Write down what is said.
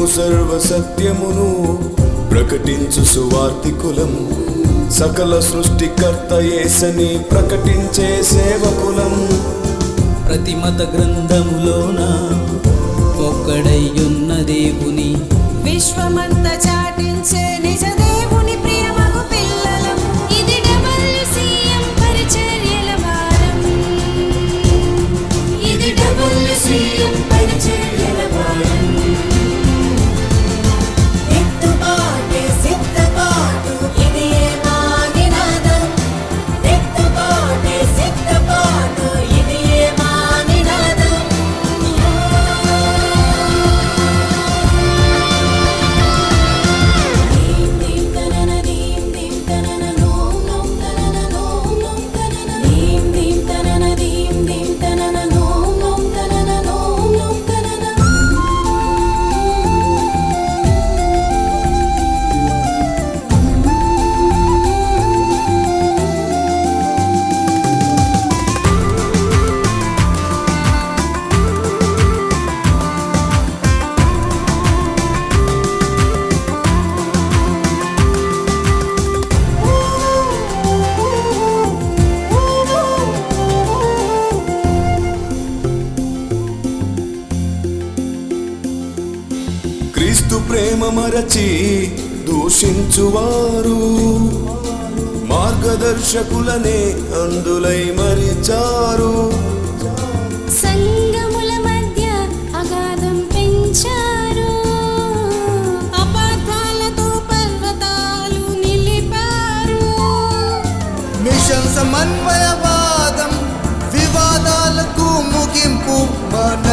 మేము సర్వ సత్యమును ప్రకటించు సువార్తికులం సకల సృష్టికర్త ఏసని ప్రకటించే సేవకులం. ప్రతి మత గ్రంథములోన ఒక్కడయ్యున్న gonna క్రీస్తు ప్రేమ మరచి దూషించువారు. మార్గదర్శకులనే అందులై మరిచారు. సంగముల మధ్య అగాధం పెంచారు. అపార్థాలతో పర్వతాలు నిలిపారు. మిషన్ సమన్వయవాదం వివాదాలకు ముగింపు మా